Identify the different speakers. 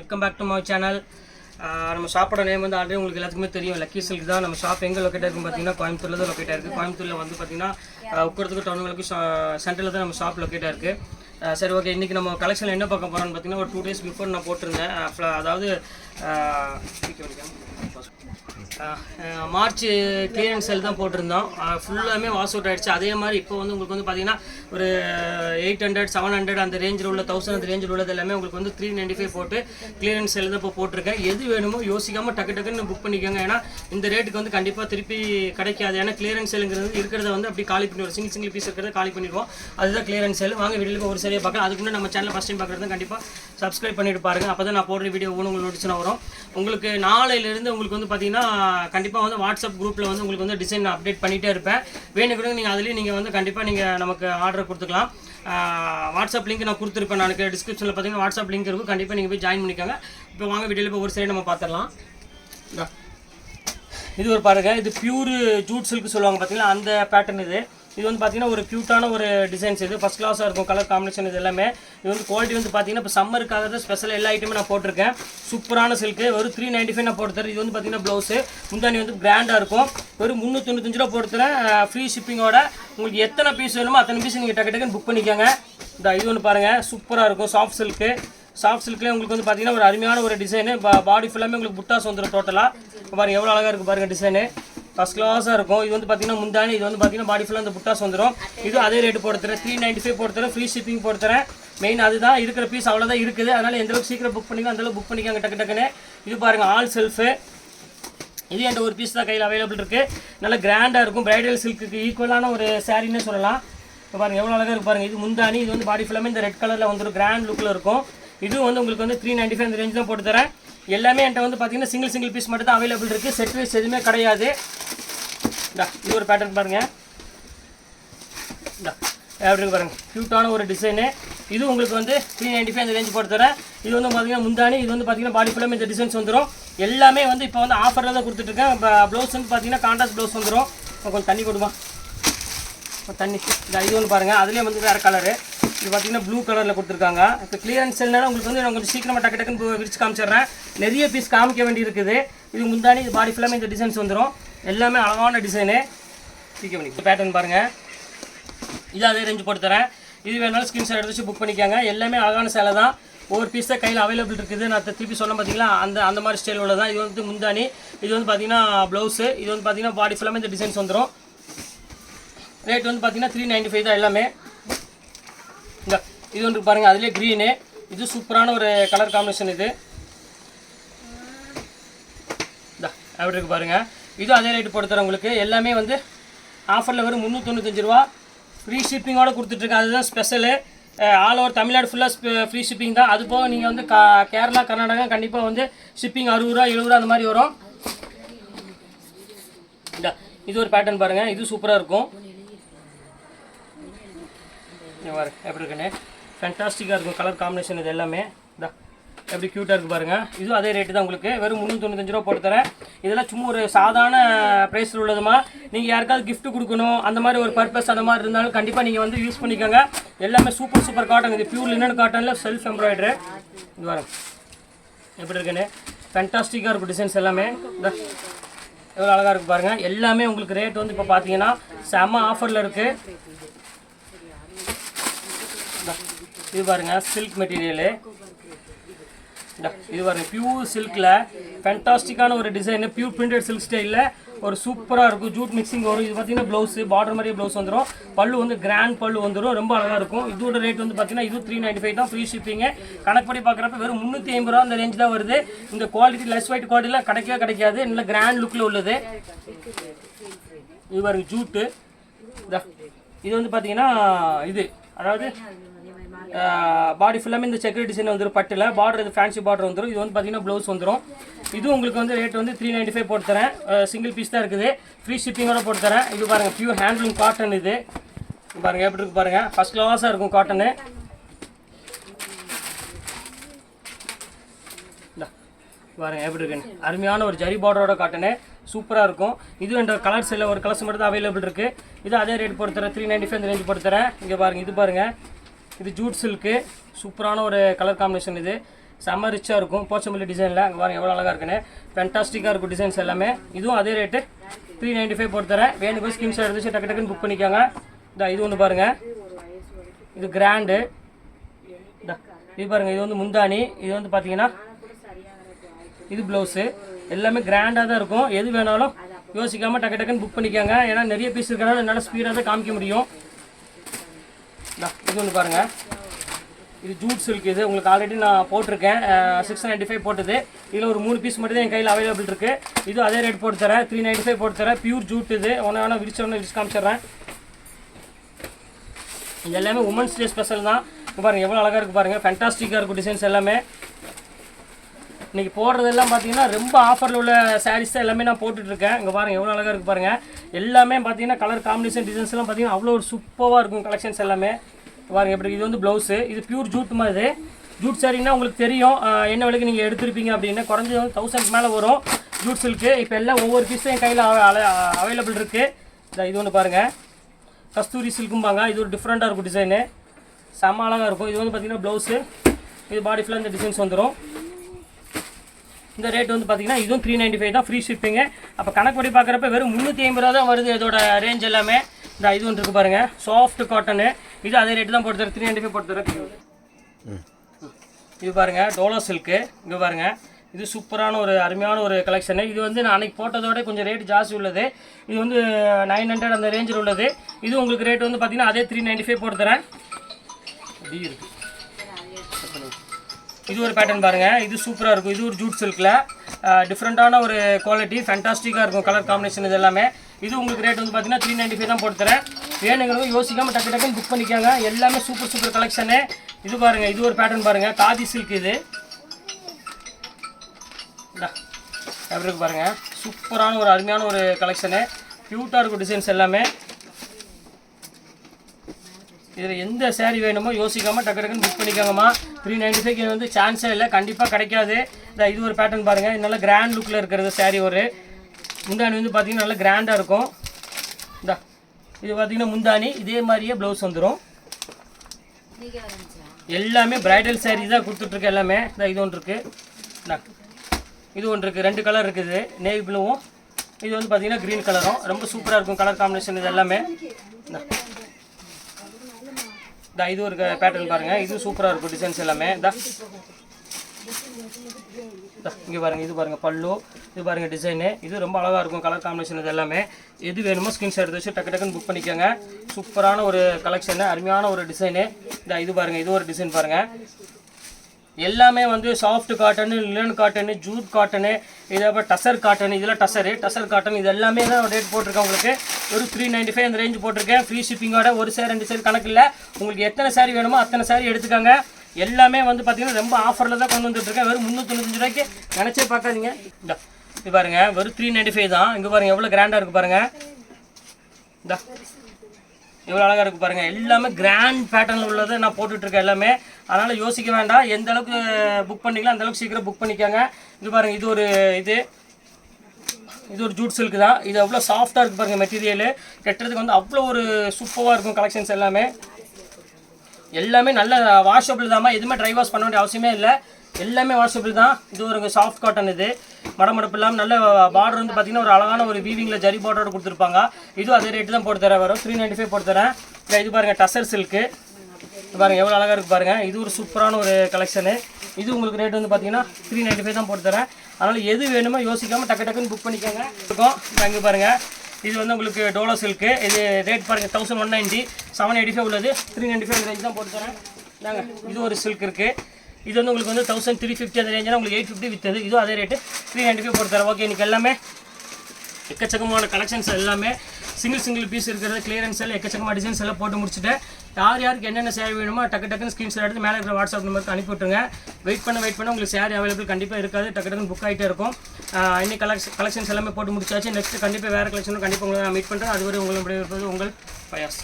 Speaker 1: Welcome back to my channel நம்ம ஷாப்போட name வந்து ஆல்ரெடி உங்களுக்கு எல்லாத்துக்குமே தெரியும். லக்கி சில்க் தான். நம்ம ஷாப் எங்கே லொக்கேட் இருக்குன்னு பார்த்தீங்கன்னா கோயம்புத்தூரில் தான் லொக்கேட்டாக இருக்குது கோயம்புத்தூரில் வந்து பார்த்தீங்கன்னா உக்கிறதுக்கு டவுனுங்களுக்கும் சென்டரில் தான் நம்ம ஷாப் லொக்கேட்டாக இருக்குது சரி ஓகே இன்றைக்கி நம்ம கலெக்ஷன் என்ன பார்க்க போகிறோம்னு பார்த்தீங்கன்னா ஒரு டூ டேஸ் பிஃபோர் நான் போட்டிருந்தேன். அதாவது மார்ச் கிளியரன்ஸ் செல் தான் போட்டிருந்தோம். ஃபுல்லாமே வாஷ் அவுட் ஆகிடுச்சு அதே மாதிரி இப்போ வந்து உங்களுக்கு வந்து பார்த்தீங்கன்னா ஒரு எயிட் ஹண்ட்ரட் செவன் ஹண்ட்ரட் அந்த ரேஞ்சில் உள்ள தௌசண்ட் அந்த ரேஞ்சில் உள்ளது எல்லாமே உங்களுக்கு வந்து த்ரீ நைன்டி ஃபைவ் போட்டு கிளியரன்ஸ் செல் தான் இப்போ போட்டிருக்கேன். எது வேணுமோ யோசிக்காமல் டக்கு டக்குன்னு புக் பண்ணிக்கோங்க. ஏன்னா இந்த ரேட்டுக்கு வந்து கண்டிப்பாக திருப்பி கிடைக்காது. ஏன்னா கிளியரன்ஸ் சேலுங்கிறது இருக்கிறத வந்து அப்படி காலி பண்ணி ஒரு சிங்கிள் சிங்கிள் பீஸ் இருக்கிறத காலி பண்ணிடுவோம். அதுதான் கிளியரன்ஸ் செல் வாங்க வீட்டில் ஒரு சரியாக பார்க்கலாம். அதுக்கு நம்ம சேனல் ஃபஸ்ட் டைம் பார்க்குறது கண்டிப்பாக சப்ஸ்கிரைப் பண்ணிட்டு பாருங்கள் அப்போ தான் நான் போடுற வீடியோ ஒன்று உங்களுக்கு நோட்டிஸ்னா வரும். உங்களுக்கு நாளையிலேருந்து உங்களுக்கு வந்து பார்த்தீங்கன்னா கண்டிப்பாக வந்து வாட்ஸ்அப் குரூப்பில் வந்து உங்களுக்கு வந்து டிசைன் அப்டேட் பண்ணிகிட்டே இருப்பேன். வேணுக்கூட நீங்கள் அதுலேயும் நீங்கள் வந்து கண்டிப்பாக நீங்கள் நமக்கு ஆர்டர் கொடுத்துக்கலாம். வாட்ஸ்அப் லிங்க் நான் கொடுத்துருப்பேன் எனக்கு டிஸ்கிரிப்ஷனில் பார்த்தீங்கன்னா வாட்ஸ்அப் லிங்க் இருக்கும். கண்டிப்பாக நீங்கள் போய் ஜாயின் பண்ணிக்கோங்க. இப்போ வாங்க வீடியோவில் இப்போ ஒரு சைடு நம்ம பார்த்துடலாம் இது ஒரு பாருங்கள் இது பியூர் ஜூட் சில்க் சொல்லுவாங்க பார்த்தீங்களா அந்த பேட்டர்ன் இது. இது வந்து பார்த்தீங்கன்னா ஒரு க்யூட்டான ஒரு டிசைன்ஸ் இது ஃபஸ்ட் கிளாஸாக இருக்கும். கலர் காம்பினேஷன் இது எல்லாமே. இது வந்து குவாலிட்டி வந்து பார்த்தீங்கன்னா இப்போ சம்மருக்காக தான் ஸ்பெஷல் எல்லா ஐட்டமும் நான் போட்டிருக்கேன். சூப்பரான சில்க்கு ஒரு த்ரீ நைன்ட்டி ஃபைவ் நான் போட்டு தரேன். இது வந்து பார்த்தீங்கன்னா ப்ளவுஸு முந்தானி வந்து கிராண்டாக இருக்கும். ஒரு முந்நூற்றொண்ணூத்தஞ்சு ரூபா போட்டு தரேன். ஃப்ரீ ஷிப்பிங்கோட உங்களுக்கு எத்தனை பீஸ் வேணுமோ அத்தனை பீஸ் நீங்கள் டக்கு டக்குன்னு புக் பண்ணிக்கோங்க. இந்த இது ஒன்று பாருங்கள் சூப்பராக இருக்கும். சாஃப்ட் சில்க்கு சாஃப்ட் சில்க்லேயே உங்களுக்கு வந்து பார்த்தீங்கன்னா ஒரு அருமையான ஒரு டிசைனு பாடி ஃபுல்லாமே உங்களுக்கு புட்டாஸ் வந்துடும் டோட்டலாக பாருங்கள் எவ்வளோ அழகாக இருக்குது பாருங்கள் டிசைனு ஃபஸ்ட் கிளாஸாக இருக்கும். இது வந்து பார்த்தீங்கன்னா முந்தானி இது வந்து பார்த்தீங்கன்னா பாடி ஃபுல்லாக அந்த புட்டாஸ் வந்துடும் இது அதே ரேட்டு போட்டு தரேன் த்ரீ நைன்ட்டி ஃபைவ் போட்டு தரேன் ஃப்ரீ ஷிப்பிங் போட்டு தரேன் மெயின் அதுதான். இருக்கிற பீஸ் அவ்வளோதான் இருக்குது. அதனால் எந்தளவுக்கு சீக்கிரம் புக் பண்ணிக்கோ அந்தளவுக்கு புக் பண்ணிக்காங்க டக்கு டக்குன்னு. இது பாருங்கள் ஆல் செல்ஃபு இது என்கிட்ட ஒரு பீஸ் தான் கையில் அவைலபிள் இருக்குது நல்ல கிராண்டாக இருக்கும். பிரைடல் சில்க்குக்கு ஈக்குவலான ஒரு சாரின்னு சொல்லலாம். இப்போ பாருங்கள் எவ்வளோ அழகாக இருக்கு இது முந்தானி இது வந்து பாடி ஃபுல்லாமே இந்த ரெட் கலரில் வந்துடும் கிராண்ட் லுக்கில் இருக்கும். இதுவும் வந்து உங்களுக்கு வந்து த்ரீ நைன்ட்டி ஃபைவ் அந்த ரேஞ்ச் தான் போட்டு தரேன். எல்லாமே என்கிட்ட வந்து பார்த்தீங்கன்னா சிங்கிள் சிங்கிள் பீஸ் மட்டும் தான் அவைலபிள் இருக்குது செட் வைஸ் எதுவுமே கிடையாது. இந்தா இது ஒரு பேட்டர்ன் பாருங்கள் இந்தா எப்படி இருக்கு க்யூட்டான ஒரு டிசைனு இது உங்களுக்கு வந்து த்ரீ நைன்டி ஃபைவ் அந்த ரேஞ்ச் போட்டு தரேன். இது வந்து பார்த்தீங்கன்னா முந்தானி இது வந்து பார்த்தீங்கன்னா பாடி ஃபுல்லாமே இந்த டிசைன்ஸ் வந்துடும் எல்லாமே வந்து இப்போ வந்து ஆஃபரில் தான் கொடுத்துட்ருக்கேன். இப்போ ப்ளவுஸ் வந்து பார்த்தீங்கன்னா கான்ட்ராஸ்ட் ப்ளவுஸ் வந்துடும் கொஞ்சம் தண்ணி கொடுமா தண்ணி. இந்த இது ஒன்று பாருங்கள் அதுலேயே வந்து வேறு கலரு இது பார்த்தீங்கன்னா ப்ளூ கலரில் கொடுத்துருக்காங்க. இப்போ கிளியரன்ஸ் செல்னால உங்களுக்கு வந்து நான் கொஞ்சம் சீக்கிரமாக டக்கு டக்குன்னு விரிச்சு காமிச்சிடுறேன். நிறைய பீஸ் காமிக்க வேண்டி இருக்குது இது முந்தானி இது பாடி ஃபுல்லாமே இந்த டிசைன்ஸ் வந்துடும் எல்லாமே அழகான டிசைனு சீக்கிரம் பண்ணி பேட்டர்ன் பாருங்கள் இது அதே ரேஞ்சு போட்டு தரேன். இது வேணாலும் ஸ்க்ரீன்ஷாட் எடுத்து வச்சு புக் பண்ணிக்காங்க. எல்லாமே அழகான சேலை தான். ஒவ்வொரு பீஸ் தான் கையில் அவைலபிள் இருக்குது. நான் திருப்பி சொன்னேன் பார்த்தீங்களா அந்த அந்த மாதிரி ஸ்டைல் உள்ளதான் இது வந்து முந்தானி. இது வந்து பார்த்தீங்கன்னா ப்ளவுஸு இது வந்து பார்த்தீங்கன்னா பாடி ஃபுல்லாமே இந்த டிசைன்ஸ் வந்துடும் ரேட் வந்து பார்த்தீங்கன்னா த்ரீ நைன்ட்டி ஃபைவ் தான் எல்லாமே. இந்த இது ஒன்று பாருங்கள் அதுலேயே க்ரீனு இது சூப்பரான ஒரு கலர் காம்பினேஷன் இது. இந்த எப்படி இருக்கு பாருங்கள் இது அதே ரேட்டு போட்டு தரேன் உங்களுக்கு. எல்லாமே வந்து ஆஃபரில் வரும் முந்நூற்றொண்ணூத்தஞ்சு ரூபா. ஃப்ரீ ஷிப்பிங்கோட கொடுத்துட்ருக்கேன் அதுதான் ஸ்பெஷலு ஆல் ஓவர் தமிழ்நாடு ஃபுல்லாக ஃப்ரீ ஷிப்பிங் தான். அது போக நீங்கள் வந்து கா கேரளா கர்நாடகா கண்டிப்பாக வந்து ஷிப்பிங் அறுபது ரூபா எழுபது ரூபா அந்த மாதிரி வரும். இந்த இது ஒரு பேட்டர்ன் பாருங்கள் இது சூப்பராக இருக்கும். பாரு எப்படி இருக்குன்னு? ஃபேன்டாஸ்டிக்காக இருக்கும் கலர் காம்பினேஷன் இது எல்லாமே. இதா எப்படி க்யூட்டாக இருக்குது பாருங்கள் இதுவும் அதே ரேட்டு தான் உங்களுக்கு. வெறும் முந்நூற்றி ரூபா போட்டு தரேன். இதெல்லாம் சும்மா ஒரு சாதாரண ப்ரைஸில் உள்ளதுமா. நீங்கள் யாருக்காவது கிஃப்ட் கொடுக்கணும் அந்த மாதிரி ஒரு பர்பஸ் அந்த மாதிரி இருந்தாலும் கண்டிப்பாக நீங்கள் வந்து யூஸ் பண்ணிக்கோங்க. எல்லாமே சூப்பர் சூப்பர் காட்டன் இது பியூர் லினன் காட்டனில் செல்ஃப் எம்ப்ராய்டரு இது பாருங்க. எப்படி இருக்குன்னு? ஃபேன்டாஸ்டிக்காக இருக்கும் டிசைன்ஸ் எல்லாமே. இந்த எவ்வளோ அழகாக இருக்குது பாருங்கள் எல்லாமே உங்களுக்கு ரேட் வந்து இப்போ பார்த்தீங்கன்னா செம்ம ஆஃபரில் இருக்குது இது பாருங்க சில்க் மெட்டீரியலு இது பாருங்க பியூர் சில்கில் ஃபேண்டாஸ்டிக்கான ஒரு டிசைனு பியூர் பிரிண்டட் சில்க் ஸ்டைலில் ஒரு சூப்பராக இருக்கும். ஜூட் மிக்சிங் வரும். இது பார்த்தீங்கன்னா ப்ளவுஸு பார்டர் மாதிரியே ப்ளவுஸ் வந்துடும் பல்லு வந்து கிராண்ட் பல்லு வந்துடும் ரொம்ப அழகாக இருக்கும். இதோட ரேட் வந்து பார்த்தீங்கன்னா இது த்ரீ நைன்டி ஃபைவ் தான் ஃப்ரீ ஷிப்பிங்கு கணக்குப்படி பார்க்குறப்ப வெறும் முந்நூற்றி ஐம்பது ரூபா அந்த ரேஞ்ச் தான் வருது. இந்த குவாலிட்டி லெஸ் ஒயிட் குவாலிட்டிலாம் கிடைக்கவே கிடைக்காது. நல்ல கிராண்ட் லுக்கில் உள்ளது. இது பாருங்க ஜூட்டு இது வந்து பார்த்தீங்கன்னா இது அதாவது பாடி ஃபுல்லாமே இந்த செக்ரி டிசைன் வந்துடும் பட்டில் பார்டர் இது ஃபேன்சி பார்டர் வந்துடும் இது வந்து பார்த்தீங்கன்னா ப்ளவுஸ் வந்துடும் இது உங்களுக்கு வந்து ரேட் வந்து த்ரீ நைன்ட்டி ஃபைவ் போட்டு தரேன். சிங்கிள் பீஸ் தான் இருக்குது. ஃப்ரீ ஷிப்பிங்கோட போட்டு தரேன். இது பாருங்கள் பியூர் ஹேண்ட்லூம் காட்டன் இது. பாருங்கள் எப்படி இருக்கு பாருங்கள் ஃபஸ்ட் கிளாஸாக இருக்கும் காட்டனு பாருங்கள் எப்படி இருக்குன்னு. அருமையான ஒரு ஜரி பார்டரோட காட்டனு சூப்பராக இருக்கும். இது என்ற கலர்ஸ் இல்லை ஒரு கலர்ஸ் மட்டும் தான் அவைலபிள் இருக்குது இது அதே ரேட் போட்டு தரேன். த்ரீ நைன்டி ஃபைவ் ரேஞ்ச் போட்டு இங்கே பாருங்கள் இது பாருங்கள் இது ஜூட் சில்க்கு. சூப்பரான ஒரு கலர் காம்பினேஷன் இது. செம்ம ரிச்சாக இருக்கும். போச்சம்பள்ளி டிசைனில் அங்கே பாருங்க எவ்வளோ அழகாக இருக்குன்னு. ஃபென்டாஸ்டிக்காக இருக்கும் டிசைன்ஸ் எல்லாமே. இதுவும் அதே ரேட்டு த்ரீ நைன்ட்டி ஃபைவ் போட்டு தரேன். வேணும் போய் ஸ்கிரீன்ஷாட் எடுத்து டக்கு டக்குன்னு புக் பண்ணிக்கோங்க. இந்த இது ஒன்று பாருங்கள் இது கிராண்டு இது பாருங்கள் இது வந்து முந்தானி இது வந்து பார்த்தீங்கன்னா இது ப்ளவுஸு எல்லாமே கிராண்டாக தான் இருக்கும். எது வேணாலும் யோசிக்காமல் டக்கு டக்குன்னு புக் பண்ணிக்கோங்க. ஏன்னா நிறைய பீஸ் இருக்கிறனால என்னால் ஸ்பீடாக தான் காமிக்க முடியும். இது ஒன்று பாருங்கள் இது ஜூட் சில்க் இது. உங்களுக்கு ஆல்ரெடி நான் போட்டிருக்கேன். சிக்ஸ் நைன்ட்டி ஃபைவ் போட்டது. இதில் ஒரு மூணு பீஸ் மட்டும் தான் என் கையில் அவைலபிள் இருக்குது இது அதே ரேட் போட்டு தரேன். த்ரீ நைன்ட்டி ஃபைவ் போட்டு தரேன். பியூர் ஜூட் இது. ஒன்று வேணால் விரிச்ச ஒன்று விரிச்சு காமிச்சிடுறேன். இது எல்லாமே உமன்ஸ் டே ஸ்பெஷல் தான். பாருங்கள் பாருங்க எவ்வளோ அழகாக இருக்குது பாருங்கள் ஃபேண்டாஸ்டிக்காக இருக்கும் டிசைன்ஸ் எல்லாமே. இன்றைக்கி போடுறதெல்லாம் பார்த்தீங்கன்னா ரொம்ப ஆஃபரில் உள்ள சாரீஸ் தான் எல்லாமே நான் போட்டுட்ருக்கேன் இங்கே பாருங்கள் எவ்வளோ அழகாக இருக்குது பாருங்கள் எல்லாமே பார்த்தீங்கன்னா கலர் காம்பினேஷன் டிசைன்ஸ்லாம் பார்த்தீங்கன்னா அவ்வளோ ஒரு சூப்பராக இருக்கும் கலெக்ஷன்ஸ் எல்லாமே. பாருங்கள் எப்படி இது வந்து ப்ளவுஸு இது பியூர் ஜூட் மாதிரி ஜூட் சாரின்னா உங்களுக்கு தெரியும் என்ன விலைக்கு நீங்கள் எடுத்திருப்பீங்க அப்படின்னா. குறைஞ்சது வந்து தௌசண்ட் மேலே வரும் ஜூட் சில்க்கு இப்போ எல்லாம் ஒவ்வொரு பீஸும் என் கையில் அவைலபிள் இருக்குது இது ஒன்று பாருங்கள் கஸ்தூரி சில்க்கும்பாங்க. இது ஒரு டிஃப்ரெண்ட்டாக இருக்கும் டிசைனு செம்ம அழகாக இருக்கும். இது வந்து பார்த்தீங்கன்னா ப்ளவுஸு இது பாடி ஃபுல்லாக இந்த டிசைன்ஸ் வந்துடும் இந்த ரேட் வந்து பார்த்தீங்கன்னா இதுவும் த்ரீ நைன்ட்டி ஃபைவ் தான் ஃப்ரீ ஷிப்பிங்கு அப்போ கணக்குப்படி பார்க்குறப்ப வெறும் முந்நூற்றி ஐம்பது ரூபா தான் வருது இதோட ரேஞ்ச் எல்லாமே. இந்த இது ஒன்று இருக்குது பாருங்கள் சாஃப்ட் காட்டனு இது அதே ரேட்டு தான் போட்டு தரேன் த்ரீ நைன்ட்டி ஃபைவ் போட்டு தரேன். இது பாருங்கள் டோலோ சில்க்கு இங்கே பாருங்கள் இது சூப்பரான ஒரு அருமையான ஒரு கலெக்ஷனு இது வந்து நான் அன்றைக்கி போட்டதோட கொஞ்சம் ரேட் ஜாஸ்தி உள்ளது. இது வந்து நைன் ஹண்ட்ரட் அந்த ரேஞ்சில் உள்ளது. இது உங்களுக்கு ரேட் வந்து பார்த்தீங்கன்னா அதே த்ரீ நைன்ட்டி ஃபைவ் போட்டு தரேன். டி இது ஒரு பேட்டர்ன் பாருங்கள் இது சூப்பராக இருக்கும். இது ஒரு ஜூட் சில்கில் டிஃப்ரெண்ட்டான ஒரு குவாலிட்டி ஃபேண்டாஸ்டிக்காக இருக்கும் கலர் காம்பினேஷன் இது எல்லாமே இது உங்களுக்கு ரேட் வந்து பார்த்தீங்கன்னா த்ரீ நைன்ட்டி ஃபைவ் தான் போட்டு தரேன். யோசிக்காமல் டக்கு டக்குன்னு புக் பண்ணிக்காங்க. எல்லாமே சூப்பர் சூப்பர் கலெக்ஷனு இது பாருங்கள் இது ஒரு பேட்டர்ன் பாருங்கள் காதி சில்க் இது. ஃபேப்ரிக் பாருங்க. சூப்பரான ஒரு அருமையான ஒரு கலெக்ஷனு க்யூட்டாக இருக்கும் டிசைன்ஸ் எல்லாமே. இதில் எந்த சேரீ வேணுமோ யோசிக்காமல் டக்கு டக்குன்னு புக் பண்ணிக்கோங்கம்மா. த்ரீ நைன்ட்டி ஃபைவ் வந்து சான்ஸே இல்லை கண்டிப்பாக கிடைக்காது. இந்த இது ஒரு பேட்டர்ன் பாருங்கள் இது நல்ல கிராண்ட் லுக்கில் இருக்கிறது சாரீ ஒரு. முந்தாணி வந்து பார்த்தீங்கன்னா நல்லா கிராண்டாக இருக்கும். இந்த இது பார்த்தீங்கன்னா முந்தாணி. இதே மாதிரியே ப்ளவுஸ் வந்துடும் எல்லாமே பிரைடல் சாரீ தான் கொடுத்துட்ருக்கு எல்லாமே. இந்த இது ஒன்று இருக்குது இந்தா. இது ஒன்று இருக்குது ரெண்டு கலர் இருக்குது. நேவி ப்ளூவும் இது வந்து பார்த்தீங்கன்னா க்ரீன் கலரும் ரொம்ப சூப்பராக இருக்கும் கலர் காம்பினேஷன் இது எல்லாமே. இந்த இது ஒரு பேட்டர்ன் பாருங்க. இது சூப்பராக இருக்கும் டிசைன்ஸ் எல்லாமே. இதா. இங்கே பாருங்க இது பாருங்க பல்லு. இது பாருங்க டிசைனு இது ரொம்ப அழகாக இருக்கும் கலர் காம்பினேஷன் இது எல்லாமே. எது வேணுமோ ஸ்கிரீன்ஷாட் எடுத்து வச்சு டக்கு டக்குன்னு புக் பண்ணிக்கோங்க. சூப்பரான ஒரு கலெக்ஷனு அருமையான ஒரு டிசைனு இந்த இது பாருங்க இது ஒரு டிசைன் பாருங்க. எல்லாமே வந்து soft cotton linen cotton jute cotton இதே அப்புறம் டசர் காட்டன் இதெல்லாம் டசரு டசர் காட்டன் இது எல்லாமே தான் ரேட் போட்டிருக்கேன் உங்களுக்கு. ஒரு த்ரீ நைன்ட்டி ஃபைவ் அந்த ரேஞ்ச் போட்டிருக்கேன் ஃப்ரீ ஷிப்பிங்கோட ஒரு சேர் ரெண்டு சேர் கணக்கு இல்லை. உங்களுக்கு எத்தனை சாரி வேணுமோ அத்தனை சாரி எடுத்துக்கோங்க. எல்லாமே வந்து பார்த்தீங்கன்னா ரொம்ப ஆஃபரில் தான் கொண்டு வந்துட்டுருக்கேன். வெறும் முந்நூற்றி ரூபாய்க்கு நினச்சே பார்க்காதீங்க. இந்த இது பாருங்க. வெறும் த்ரீ நைன்ட்டி ஃபைவ் தான். இங்கே பாருங்கள் எவ்வளோ கிராண்டாக இருக்குது பாருங்கள் இந்த. எவ்வளோ அழகாக இருக்குது பாருங்கள் எல்லாமே கிராண்ட் பேட்டர்னில் உள்ளதை. நான் போட்டுட்ருக்கேன் எல்லாமே. அதனால் யோசிக்க வேண்டாம். எந்த அளவுக்கு புக் பண்ணிக்கலாம் அந்த அளவுக்கு சீக்கிரம் புக் பண்ணிக்கோங்க. இது பாருங்கள் இது ஒரு இது. இது ஒரு ஜூட் சில்க் தான். இது அவ்வளோ சாஃப்டாக இருக்குது பாருங்கள் மெட்டீரியலு கட்டுறதுக்கு வந்து அவ்வளோ ஒரு சூப்பராக இருக்கும் கலெக்ஷன்ஸ் எல்லாமே. எல்லாமே நல்ல வாஷபிள் தான் எதுவுமே ட்ரை வாஷ் பண்ண வேண்டிய அவசியமே இல்லை. எல்லாமே வாஷபிள் தான். இது ஒரு சாஃப்ட் காட்டன் இது. மடமடப்பு இல்லாமல் நல்ல பார்டர் வந்து பார்த்தீங்கன்னா ஒரு அழகான ஒரு வீவிங்கில் ஜரி பார்டரோட கொடுத்துருப்பாங்க. இதுவும் அதே ரேட்டு தான் போட்டு தரேன். வரும் த்ரீ நைன்ட்டி ஃபைவ் போட்டு தரேன். இது பாருங்கள் டசர் சில்க்கு பாருங்கள் எவ்வளோ அழகாக இருக்குது பாருங்கள் இது ஒரு சூப்பரான ஒரு கலெக்ஷனு இது உங்களுக்கு ரேட் வந்து பார்த்தீங்கன்னா த்ரீ நைன்ட்டி ஃபைவ் தான் போட்டு தரேன். அதனால் எது வேணுமோ யோசிக்காமல் டக்கு டக்குன்னு புக் பண்ணிக்கோங்க. இருக்கும். இங்கே பாருங்கள் இது வந்து உங்களுக்கு டோலோ சில்க்கு இது ரேட் பாருங்கள் thousand one ninety seven eighty five உள்ளது. த்ரீ நைன்ட்டி ஃபைவ் ரேஞ்ச் தான் போட்டு தரேன். நாங்கள் இது ஒரு சில்க் இருக்குது இது வந்து உங்களுக்கு வந்து தௌசண்ட் த்ரீ ஃபிஃப்டி அந்த ரேஞ்சில் உங்களுக்கு எயிட் ஃபிஃப்டி விற்றது இதுவும் அதே ரேட்டு த்ரீ ஹண்ட்ரட் ஃபைவ் போட்டு தரேன் ஓகே இன்றைக்கி எல்லாமே எக்கச்சக்கமான கலெக்ஷன்ஸ் எல்லாமே சிங்கிள் சிங்கிள் பீஸ் இருக்கிறது. கிளியரன்ஸ் எல்லாம் எக்கச்சக்கமாக டிசைன்ஸ் எல்லாம் போட்டு முடிச்சுட்டு யார் யாருக்கு என்னென்ன சேவை வேணுமோ டக்கு டக்குன்னு ஸ்க்ரீன்ஷாட் எடுத்து மேலே இருக்கிற வாட்ஸ்அப் நம்பருக்கு அனுப்பி விட்டுருங்க. வெயிட் பண்ண வெயிட் பண்ண. உங்களுக்கு சேரீ அவைலபிள் கண்டிப்பாக இருக்காது. டக்கு டக்குன்னு புக் ஆகிட்டே இருக்கும். இன்னைக்கு கலெக்ஷன் கலெக்ஷன்ஸ் எல்லாமே போட்டு முடிச்சாச்சு. நெக்ஸ்ட் கண்டிப்பாக வேறு கலெக்ஷனும் கண்டிப்பாக உங்களை நான் மீட் பண்ணுறேன் அதுவரை உங்களை இருப்பது உங்கள் பயர்ஸ்